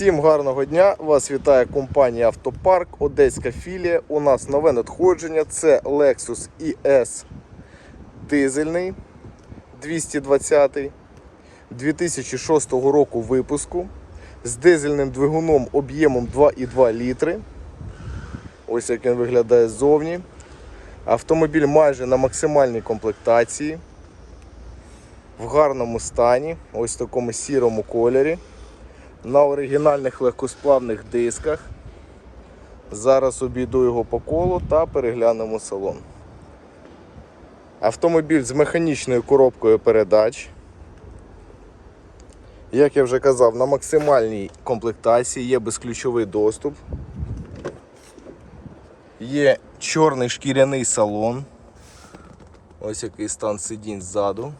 Всім гарного дня! Вас вітає компанія Автопарк, Одеська філія. У нас нове надходження. Це Lexus IS дизельний 220 2006 року випуску з дизельним двигуном об'ємом 2,2 літри. Ось як він виглядає ззовні. Автомобіль майже на максимальній комплектації. В гарному стані, ось в такому сірому кольорі на оригінальних легкосплавних дисках. Зараз обійду його по колу та переглянемо салон. Автомобіль з механічною коробкою передач. Як я вже казав, на максимальній комплектації є безключовий доступ. Є чорний шкіряний салон. Ось який стан сидінь ззаду.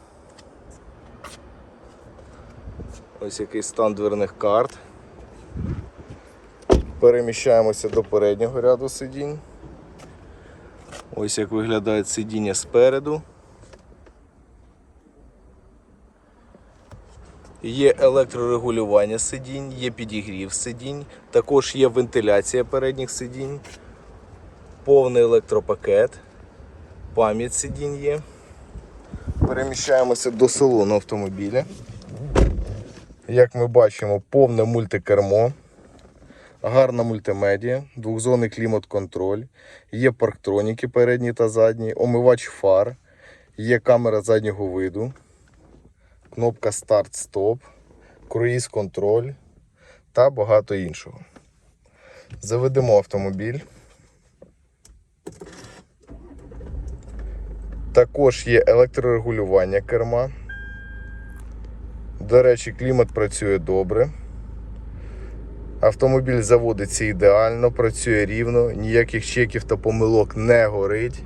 Ось який стан дверних карт. Переміщаємося до переднього ряду сидінь. Ось як виглядають сидіння спереду. Є електрорегулювання сидінь, є підігрів сидінь, також є вентиляція передніх сидінь, повний електропакет, пам'ять сидінь є. Переміщаємося до салону автомобіля. Як ми бачимо, повне мультикермо, гарна мультимедіа, двохзонний клімат-контроль, є парктроніки передні та задні, омивач фар, є камера заднього виду, кнопка старт-стоп, круїз-контроль та багато іншого. Заведемо автомобіль. Також є електрорегулювання керма. До речі, клімат працює добре. Автомобіль заводиться ідеально, працює рівно, ніяких чеків та помилок не горить.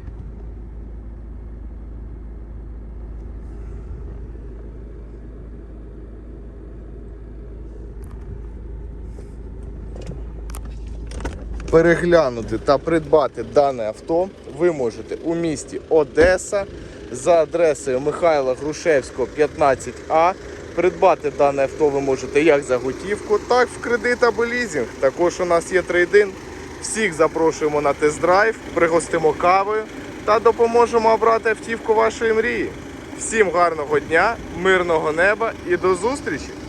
Переглянути та придбати дане авто ви можете у місті Одеса за адресою Михайла Грушевського 15А. Придбати дане авто ви можете як за готівку, так в кредит або лізінг. Також у нас є трейдин. Всіх запрошуємо на тест-драйв, пригостимо кавою та допоможемо обрати автівку вашої мрії. Всім гарного дня, мирного неба і до зустрічі!